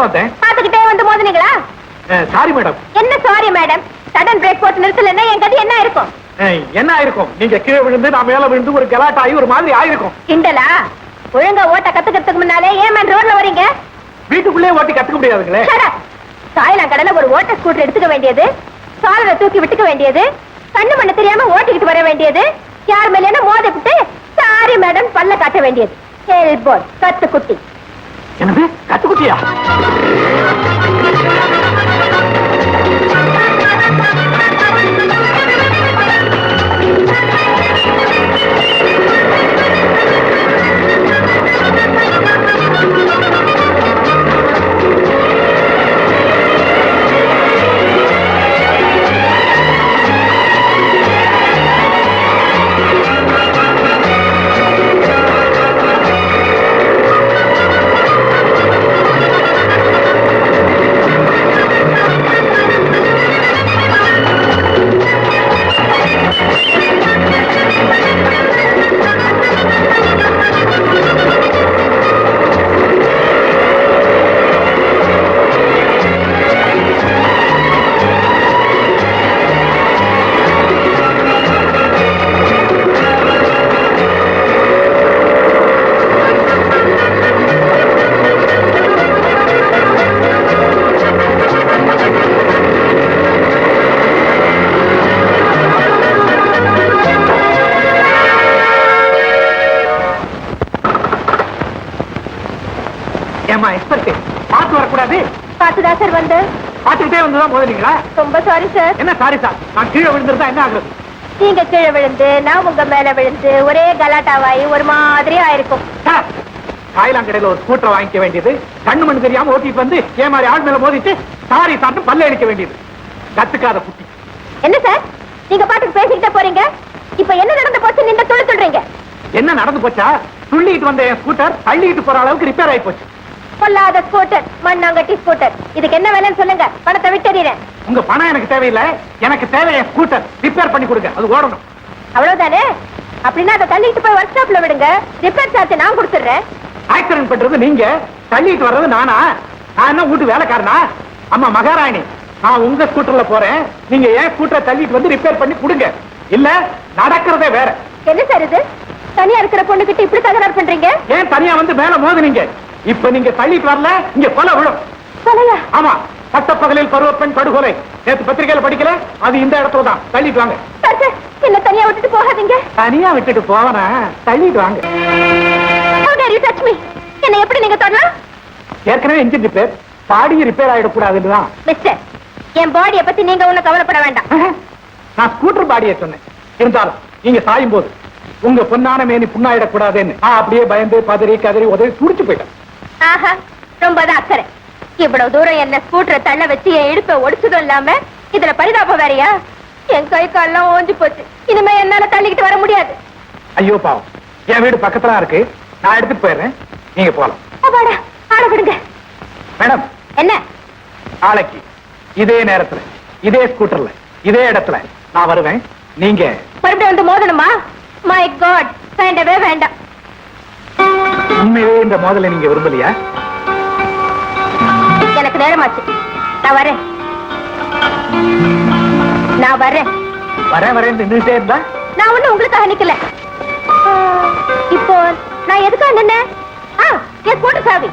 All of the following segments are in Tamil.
தாங்க வந்தேன் பாத்துக்கிட்டே வந்து மோதுனீங்களா? சாரி மேடம் என்ன சாரி மேடம் சடன் பிரேக் போட்டு நிறுத்தலன்னா என் கதி என்ன இருக்கும் என்ன ஆயிருக்கும்? நீங்க கீழே விழுந்து நான் மேல விழுந்து ஒரு கலாட் ஆகி ஒரு மாதிரி ஆயிருக்கும். கிண்டலா? ஒழுங்கா ஓட்ட கத்துக்கிறதுக்கு முன்னாலே ஏன் ரோட்ல வரீங்க வீட்டுக்குள்ளே ஓட்டி கத்துக்க முடியாதுங்களே. சாயலாம் கடல ஒரு ஓட்ட ஸ்கூட்டர் எடுத்துக்க வேண்டியது. சாலரை தூக்கி விட்டுக்க வேண்டியது. கண்ணு மண்ணு தெரியாம ஓட்டிக்கிட்டு வர வேண்டியது. யார் மேல என்ன மோத விட்டு சாரி மேடம் பல்ல காட்ட வேண்டியது. கத்து குட்டி என்னது? கத்துக்குட்டியா பார்த்துக்கிட்டே வந்துதான் மோதுனீங்களா ரொம்ப சாரி சார் என்ன சாரி சார் நான் கீழே விழுந்திருந்தா என்ன ஆகுறது நீங்க கீழே விழுந்து நான் உங்க மேல விழுந்து ஒரே கலாட்டாவாயி ஒரு மாதிரி ஆயிருக்கும். காயிலாங்கடையில ஒரு ஸ்கூட்டர் வாங்கிக்க வேண்டியது. கண்ணு மண்ணு தெரியாம ஓட்டிட்டு வந்து ஏன் மாதிரி ஆள் மேல மோதிட்டு சாரி சாப்பிட்டு பல்ல அடிக்க வேண்டியது. கத்துக்காத குட்டி. என்ன சார் நீங்க பாட்டுக்கு பேசிக்கிட்டே போறீங்க? இப்ப என்ன நடந்து போச்சு? நீங்க துளி சொல்றீங்க என்ன நடந்து போச்சா? துள்ளிட்டு வந்த என் ஸ்கூட்டர் தள்ளிட்டு போற அளவுக்கு ரிப்பேர் ஆகி போச்சு. பொல்லாத ஸ்கூட்டர் மண்ணாங்கட்டி ஸ்கூட்டர் இதுக்கு என்ன வேலைன்னு சொல்லுங்க. பணத்தை விட்டுறேன் உங்க பணம் எனக்கு தேவையில்லை. எனக்கு தேவை என் ஸ்கூட்டர் ரிப்பேர் பண்ணி கொடுங்க. அது ஓடணும். அவ்வளவுதானே? அப்படின்னா அதை தள்ளிட்டு போய் ஒர்க் ஷாப்ல விடுங்க. ரிப்பேர் சார்ஜ் நான் கொடுத்துடுறேன். ஆக்சிடென்ட் பண்றது நீங்க. தள்ளிட்டு வர்றது நானா? நான் என்ன வீட்டு வேலைக்காரனா? அம்மா மகாராணி நான் உங்க ஸ்கூட்டர்ல போறேன். நீங்க ஏன் ஸ்கூட்டரை தள்ளிட்டு வந்து ரிப்பேர் பண்ணி கொடுங்க. இல்ல நடக்கிறதே வேற. என்ன சார் இது? தனியா இருக்கிற பொண்ணுகிட்ட இப்படி தகராறு பண்றீங்க? ஏன் தனியா வந்து மேல மோதுனீங்க? இப்ப நீங்க தள்ளிட்டு வரல இங்க கொலை விழும். ஆமா பட்டப்பகலில் பருவப்பெண் படுகொலை. நேத்து பத்திரிகையில படிக்கல அது இந்த இடத்துல தான். தள்ளிட்டு வாங்க. என்ன தனியா விட்டுட்டு போகாதீங்க. தனியா விட்டுட்டு போவனா? தள்ளிட்டு வாங்க? என்னை எப்படி நீங்க தொடலாம் ஏற்கனவே இன்ஜின் ரிப்பேர் பாடி ரிப்பேர் ஆயிடக்கூடாதுன்னு தான் மிஸ்டர் என் பாடியை பத்தி நீங்க ஒண்ணும் கவலைப்பட வேண்டாம். நான் ஸ்கூட்டர் பாடியை சொன்னேன். இருந்தாலும் நீங்க சாயும் போது உங்க பொன்னான மேனி புண்ணாயிடக்கூடாதுன்னு. அப்படியே பயந்து பதறி கதறி உதவி துடிச்சு போயிட்டேன். ஆஹா ரொம்ப தான் அக்கறை. இவ்வளவு தூரம் என்ன ஸ்கூட்டரை தள்ள வச்சு என் இடுப்பை ஒடிச்சதும் இல்லாம இதுல பரிதாபம் வேறயா? என் கை கால்லாம் ஓஞ்சு போச்சு. இனிமே என்னால தள்ளிக்கிட்டு வர முடியாது. ஐயோ பாவம். என் வீடு பக்கத்துல இருக்கு. நான் எடுத்துட்டு போயிடுறேன். நீங்க போலாம். அப்பாடா ஆட விடுங்க மேடம். என்ன? நாளைக்கு இதே நேரத்துல இதே ஸ்கூட்டர்ல இதே இடத்துல நான் வருவேன். நீங்க? மறுபடியும் வந்து மோதணுமா? மை காட் வேண்டவே வேண்டாம். உண்மையிலே இந்த மோதலை நீங்க விரும்பலையா? எனக்கு நேரமாச்சு. நான் வரேன். நான் வரேன். வரேன் வரேன் நின்றுட்டே இருந்தா? நான் ஒண்ணு உங்களுக்காக நிக்கல. இப்போ நான் எதுக்காக நின்ன என் போட்டு சாவி.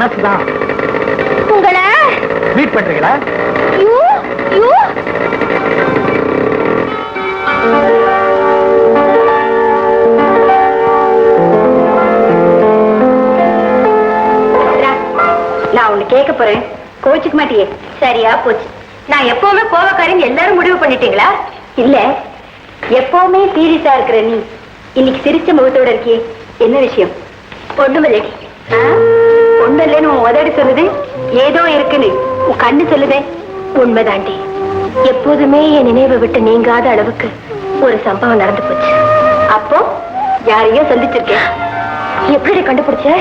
மனசுதான். உங்களை? மீட் பண்றீங்களா? நான் ஒண்ணு கேட்க போறேன். கோச்சுக்க மாட்டியே. சரியா போச்சு. நான் எப்பவுமே கோவக்காரன் எல்லாரும் முடிவு பண்ணிட்டீங்களா? இல்ல. எப்பவுமே சீரியஸா இருக்கிற நீ இன்னைக்கு சிரிச்ச முகத்தோட இருக்கியே. என்ன விஷயம்? ஒண்ணுமில்லடி ஒண்ணு இல்லைன்னு உன் உதடி சொல்லுது? ஏதோ இருக்குன்னு. உன் கண்ணு சொல்லுதே. உண்மைதாண்டி. எப்போதுமே என் நினைவை விட்டு நீங்காத அளவுக்கு ஒரு சம்பவம் நடந்து போச்சு. அப்போ யாரையோ சந்திச்சிருக்கேன். எப்படி கண்டுபிடிச்ச?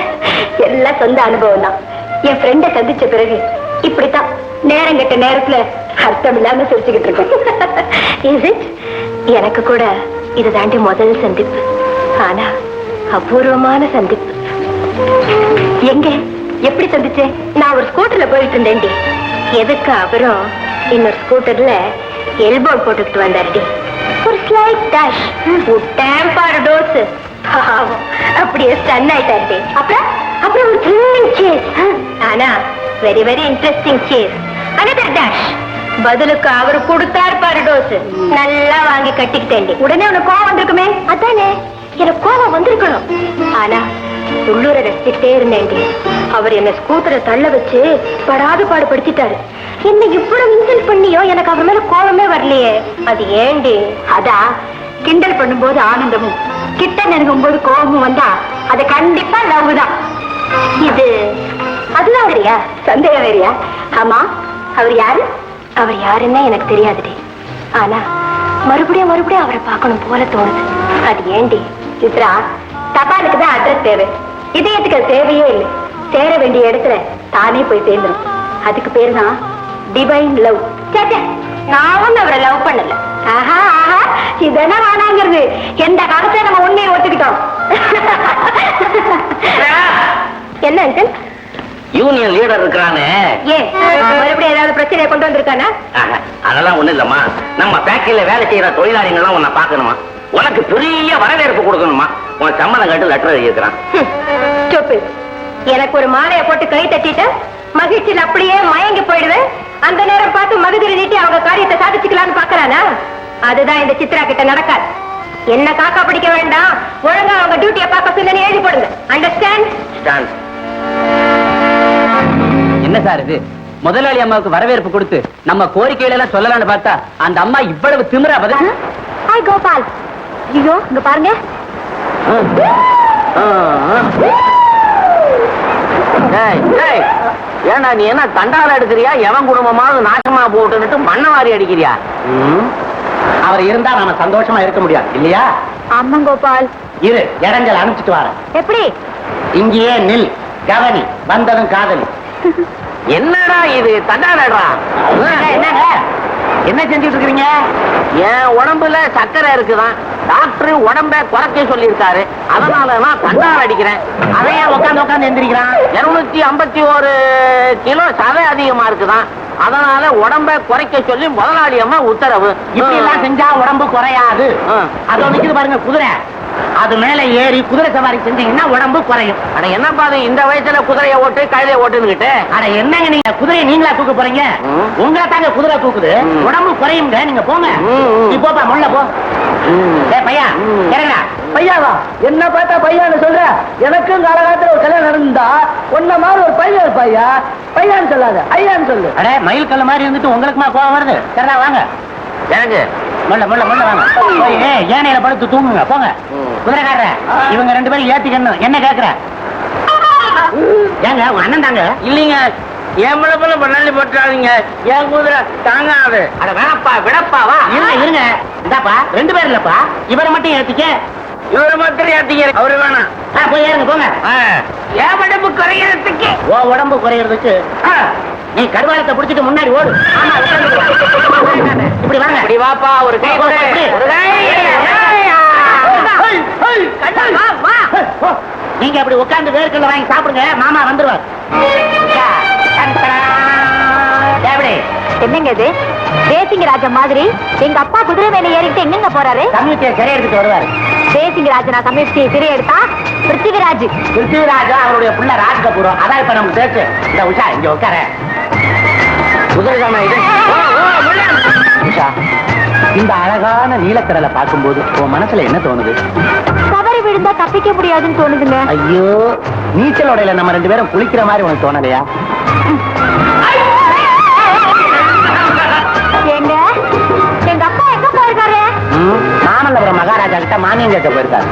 எல்லாம் சொந்த அனுபவம் தான். என் ஃப்ரெண்டை சந்திச்ச பிறகு இப்படித்தான். நேரம் கெட்ட நேரத்துல அர்த்தம் இல்லாம சிரிச்சுக்கிட்டு இருக்கேன். எனக்கு கூட இது தாண்டி முதல் சந்திப்பு. ஆனா அபூர்வமான சந்திப்பு. எங்க? எப்படி சந்திச்சேன் நான் ஒரு ஸ்கூட்டர்ல போயிட்டு இருந்தேன்டி. எதுக்கு அவரும் இன்னொரு ஸ்கூட்டர்ல எல்போ போட்டுக்கிட்டு வந்தாருடி. ஒரு ஸ்லைட் டேஷ் விட்டேன் பாரு டோஸ் பாவம். அப்படியே ஸ்டன் ஆயிட்டாருடி. அப்புறம்? அப்புறம் ஒரு த்ரில்லிங் சேஸ் ஆனா very very interesting chase another dash பதிலுக்கு அவரு கொடுத்தாரு பாரு டோஸ் நல்லா வாங்கி கட்டிக்கிட்டேன்டி. உடனே உனக்கு கோவம் வந்திருக்குமே? அதானே. எனக்கு கோவம் வந்திருக்கணும். ஆனா உள்ளூர ரசிச்சுட்டே இருந்தேன்டி. அவர் என்ன ஸ்கூட்டரை தள்ள வச்சு படாது பாடு படுத்திட்டாரு என்ன இவ்வளவு இன்சல்ட் பண்ணியோ? எனக்கு அவர் மேல கோவமே வரலையே. அது ஏண்டி அதா? கிண்டல் பண்ணும்போது ஆனந்தமும் கிட்ட நெருங்கும் போது கோபமும் வந்தா அது கண்டிப்பா லவ் தான். இது அதுதான் வேறியா சந்தேகம் வேறியா ஆமா அவர் யாரு? அவர் யாருன்னே எனக்கு தெரியாதுடி. ஆனா மறுபடியும் மறுபடியும் அவரை பார்க்கணும் போல தோணுது. அது ஏண்டி சித்ரா தபாலுக்கு தான் அட்ரஸ் தேவை. இதயத்துக்கு அது தேவையே இல்லை. சேர வேண்டிய இடத்துல தானே போய் சேர்ந்துரும். அதுக்கு பேரு தான் டிவைன் லவ் நான் ஒண்ணு அவரை லவ் பண்ணல. ஆஹா ஆஹா இதெல்லாம் வேணாங்கிறது எந்த காலத்துல நம்ம உண்மையை ஒத்துக்கிட்டோம்? என்ன அங்கிள் யூனியன் லீடர் இருக்கிறானே. மறுபடியும் ஏதாவது பிரச்சனையை கொண்டு வந்திருக்கானா? அதெல்லாம் ஒண்ணு இல்லம்மா. நம்ம ஃபேக்டரியில வேலை செய்யற தொழிலாளிகள்லாம் உன்னை பார்க்கணுமா? உனக்கு பெரிய வரவேற்பு கொடுக்கணுமா? உன் சம்மதம் கட்டு லெட்டர் எழுதியிருக்கிறான். சொப்பு. எனக்கு ஒரு மாலையை போட்டு கை தட்டிட்டு மகிழ்ச்சியில் அப்படியே மயங்கி போயிடுவேன் அந்த நேரம் பார்த்து மகுதிரி நீட்டி அவங்க காரியத்தை சாதிச்சுக்கலாம்னு பாக்குறானா அதுதான் இந்த சித்ரா கிட்ட நடக்காது. என்ன காக்கா பிடிக்க வேண்டாம். ஒழுங்கா அவங்க டியூட்டியை பார்க்க சொல்லி எழுதி போடுங்க. அண்டர்ஸ்டாண்ட் ஸ்டாண்ட் என்ன சார் இது? முதலாளி அம்மாவுக்கு வரவேற்பு கொடுத்து நம்ம கோரிக்கைகளை எல்லாம் சொல்லலாம்னு பார்த்தா அந்த அம்மா இவ்வளவு திமிரா பதில் ஹாய் கோபால். ஐயோ இங்க பாருங்க. ஏண்டா நீ என்ன தண்டால எடுக்கிறியா? எவன் குடும்பமாவது நாசமா போட்டுன்னுட்டு மண்ணை வாரி அடிக்கிறியா? அவர் இருந்தா நாம சந்தோஷமா இருக்க முடியாது இல்லையா? ஆமா கோபால். இரு இடங்கள் அனுப்பிச்சிட்டு வரேன். எப்படி? இங்கேயே நில் கவனி வந்ததும் காதலி. என்னடா இது என்னங்க என்ன செஞ்சுட்டு இருக்கிறீங்க? என் உடம்புல சர்க்கரை இருக்குதான். டாக்டர் உடம்ப குறைக்க சொல்லியிருக்காரு. அதனால நான் தண்டால் அடிக்கிறேன் அதையே உட்காந்து உட்காந்து எந்திரிக்கிறான்? இருநூத்தி ஐம்பத்தி ஒரு கிலோ சதை அதிகமா இருக்குதான். அதனால உடம்ப குறைக்க சொல்லி முதலாளி அம்மா உத்தரவு. இப்படி எல்லாம் செஞ்சா உடம்பு குறையாது. அதோ நிக்குது பாருங்க குதிரை. அது மேல ஏறி குதிரை சவாரி செஞ்சீங்கன்னா உடம்பு குறையும். அட என்னப்பா இது? இந்த வயசுல குதிரையை ஓட்டு கழுதையை ஓட்டுன்னுகிட்டு? அட என்னங்க நீங்க குதிரையை நீங்களா தூக்க போறீங்க. உங்களை தாங்க குதிரை தூக்குது. உடம்பு குறையுங்க நீங்க போங்க. போப்பா முள்ள போ. பையா. இறங்கடா. பையாவா? என்ன பார்த்தா பையான்னு சொல்ற? எனக்கும் காலகாலத்துல ஒரு கல்யாணம் நடந்தா உன்ன மாதிரி ஒரு பையன் இருப்பாயா? பையான்னு சொல்லாத ஐயான்னு சொல்லு. அட மயில் கல்ல மாதிரி இருந்துட்டு உங்களுக்குமா கோவம் வருது? சரிடா வாங்க. எனக்கு? முள்ள முள்ள முள்ள வாங்க. போய் ஏய், ஏனையில படுத்து தூங்குங்க போங்க. குதிரைக்காரர இவங்க ரெண்டு பேரும் ஏத்திக்கணும். என்ன கேக்குற? ஏங்க உங்க அண்ணன் தாங்க? இல்லைங்க. என் பிழப்புல பண்ணி போட்டாதீங்க என் குதிரை தாங்காது. அட வேணப்பா விடப்பா வா. இருங்க இருங்க. இந்தாப்பா ரெண்டு பேர் இல்லப்பா. இவரை மட்டும் ஏத்திக்க. இவரை மாத்திரம் ஏத்தீங்க அவரு வேணாம். போய் ஏறுங்க போங்க. என் உடம்பு குறையறதுக்கு. ஓ உடம்பு குறையறதுக்கு. நீ கருவாயத்தை புடிச்சிட்டு முன்னாடி ஓடு. இப்படி வாங்க. இப்படி வாப்பா ஒரு கை நீங்க அப்படி உட்கார்ந்து வேர்க்கல்ல வாங்கி சாப்பிடுங்க மாமா வந்துருவார். என்னங்க இது? தேசிங்க ராஜா மாதிரி எங்க அப்பா குதிரை மேல ஏறிட்டு எங்கெங்க போறாரு? கம்யூனிட்டியை சிறை எடுத்துட்டு வருவாரு. தேசிங்க ராஜனா கம்யூனிட்டி சிறை எடுத்தா? பிருத்திவிராஜ். பிருத்திவிராஜா அவருடைய புள்ள ராஜ் அதான் இப்ப நமக்கு சேர்த்து இந்த உஷா இங்க உட்கார. குதிரை தானே இது ஓ, ஓ, முள்ள. உஷா. இந்த அழகான நீலக்கடலை பார்க்கும்போது உன் மனசுல என்ன தோணுது? தவறி விழுந்தா தப்பிக்க முடியாதுன்னு தோணுதுங்க. ஐயோ நீச்சல் உடையில நம்ம ரெண்டு பேரும் குளிக்கிற மாதிரி உனக்கு தோணலையா? ஏங்க எங்க அப்பா எங்க போயிருக்காரு? ம், மாமல்லபுரம் மகாராஜா கிட்ட மானியம் கேட்க போயிருக்காரு.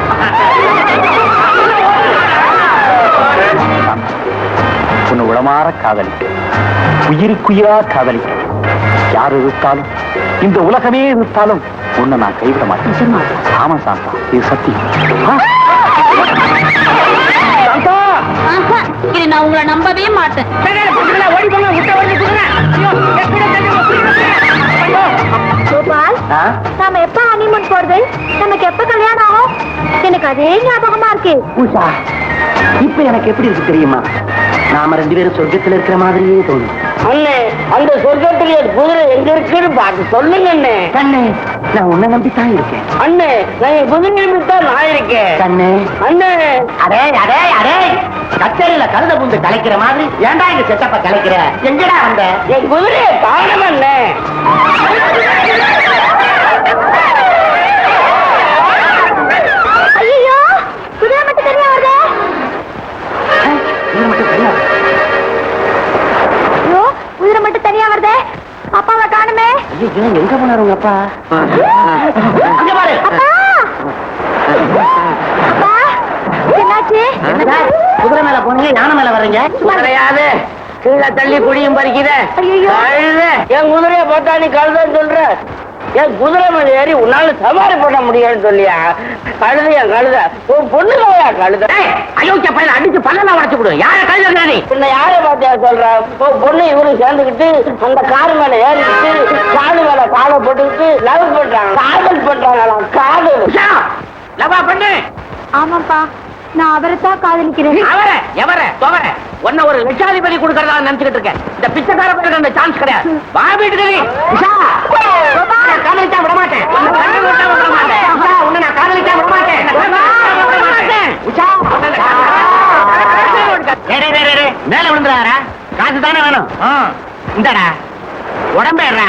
உன்னை உளமாற காதலிக்க உயிருக்குயிரா காதலிக்க யார் இருத்தாலும் இந்த உலகமே இருத்தாலும் உன்னை நான் கைவிட மாட்டேன். ஆமா சாந்தா இது சத்தியம். இனி நான் உங்களை நம்பவே மாட்டேன். ஓடி போங்க விட்ட ஓடி கோபால் நாம எப்ப ஹனிமூன் போறது? நமக்கு எப்ப கல்யாணம் ஆகும்? எனக்கு அதே ஞாபகமா இருக்கு. இப்ப எனக்கு எப்படி இருக்கு தெரியுமா? நாம ரெண்டு பேரும் சொர்க்கத்துல இருக்கிற மாதிரியே தோணும். அண்ணே அந்த சொர்க்கத்திலேயே குதிரை எங்க இருக்குன்னு பார்த்து சொல்லுங்க அண்ணே. கண்ணே நான் உன்னை நம்பித்தான் இருக்கேன். அண்ணே நான் என் குதிரை தான் நான் இருக்கேன். கண்ணே. அண்ணே. அடே அடே அடே. கச்சேரியில கழுத புந்து கலைக்கிற மாதிரி ஏன்டா இந்த செட்டப்ப கலைக்கிற? எங்கடா வந்த? என் குதிரையை காரணம் அண்ணே. ஐயோ குதிரை மட்டும் தனியா வருதே? இது மட்டும் தெரியாது ஐயோ குதிரை மட்டும் தனியா வருதே அப்பாவை காணுமே ஐயோ எங்க போனாரு உங்க அப்பா? அங்க பாரு. அப்பா! அப்பா! என்னாச்சு? என்னடா, குதிரை மேல போனீங்க யானை மேல வர்றீங்க? கிடையாது. கீழே தள்ளி குடியும் பறிக்கிற ஐயையோ. கழுத என் குதிரையை பார்த்தா நீ கழுதன்னு சொல்ற. என் குதிரை மேல ஏறி உன்னால சவாரி பண்ண முடியும்னு சொல்லியா? கழுத என் கழுத. உன் பொண்ணு போயா கழுத? அயோக்கிய பையன் அடிச்சு பல்லெல்லாம் உடச்சு விடு. யார கழுத நீ? பின்ன யாரை பார்த்தியா சொல்ற? பொண்ணு இவரும் சேர்ந்துக்கிட்டு அந்த கார் மேல ஏறிக்கிட்டு காடு மேல காலை போட்டுக்கிட்டு லவ் பண்றாங்க. காதல் பண்றாங்களாம் காதல். லவா பண்ணு. ஆமாப்பா. நான் அவரைத்தான் காதலிக்கிறேன். அவர எவர? துவர. உன்ன ஒரு லட்சாதிபதி கொடுக்கறதா நினைச்சுக்கிட்டு இருக்கேன். இந்த பிச்சைக்கார பேருக்கு அந்த சான்ஸ் கிடையாது. வா வீட்டுக்கு நீ. உஷா காதலிச்சா விட மாட்டேன் உன்னை நான் காதலிச்சா விட மாட்டேன். உஷா, மேல விழுந்துறாரா காசு தானே வேணும். இந்தடா. உடம்பேறா